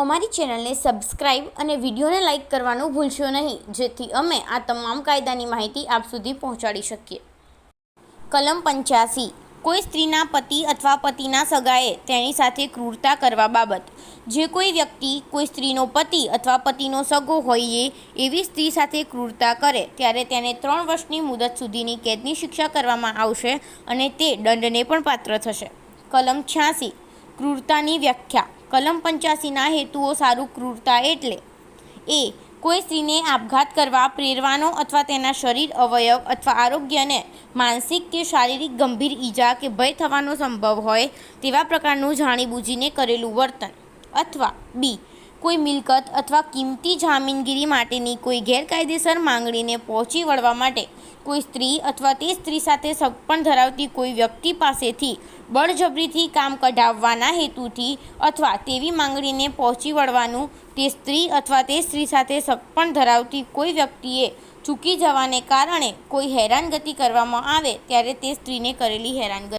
અમારી ચેનલને સબસ્ક્રાઇબ અને વિડીયોને લાઇક કરવાનું ભૂલશો નહીં, જેથી અમે આ તમામ કાયદાની માહિતી આપ સુધી પહોંચાડી શકીએ. કલમ પંચ્યાસી. કોઈ સ્ત્રીના પતિ અથવા પતિના સગાએ તેની સાથે ક્રૂરતા કરવા બાબત. જે કોઈ વ્યક્તિ કોઈ સ્ત્રીનો પતિ અથવા પતિનો સગો હોઈએ એવી સ્ત્રી સાથે ક્રૂરતા કરે, ત્યારે તેને ત્રણ વર્ષની મુદત સુધીની કેદની શિક્ષા કરવામાં આવશે અને તે દંડને પણ પાત્ર થશે. કલમ છ્યાસી. ક્રૂરતાની વ્યાખ્યા. કલમ પંચ્યાસીના હેતુઓ સારું ક્રૂરતા એટલે એ કોઈ સ્ત્રીને આપઘાત કરવા, પ્રેરવાનો અથવા તેના શરીર અવયવ અથવા આરોગ્યને માનસિક કે શારીરિક ગંભીર ઈજા કે ભય થવાનો સંભવ હોય તેવા પ્રકારનું જાણીબૂજીને કરેલું વર્તન. અથવા બી કોઈ મિલકત અથવા કિંમતી જામીનગીરી માટેની કોઈ ગેરકાયદેસર માંગણીને પહોંચી વળવા માટે કોઈ સ્ત્રી અથવા તે સ્ત્રી સાથે સગપણ ધરાવતી કોઈ વ્યક્તિ પાસેથી બળજબરીથી કામ કઢાવવાના હેતુથી અથવા તેવી માંગણીને પહોંચી વળવાનું તે સ્ત્રી અથવા તે સ્ત્રી સાથે સગપણ ધરાવતી કોઈ વ્યક્તિએ ચૂકી જવાને કારણે કોઈ હેરાનગતિ કરવામાં આવે ત્યારે તે સ્ત્રીને કરેલી હેરાનગતિ.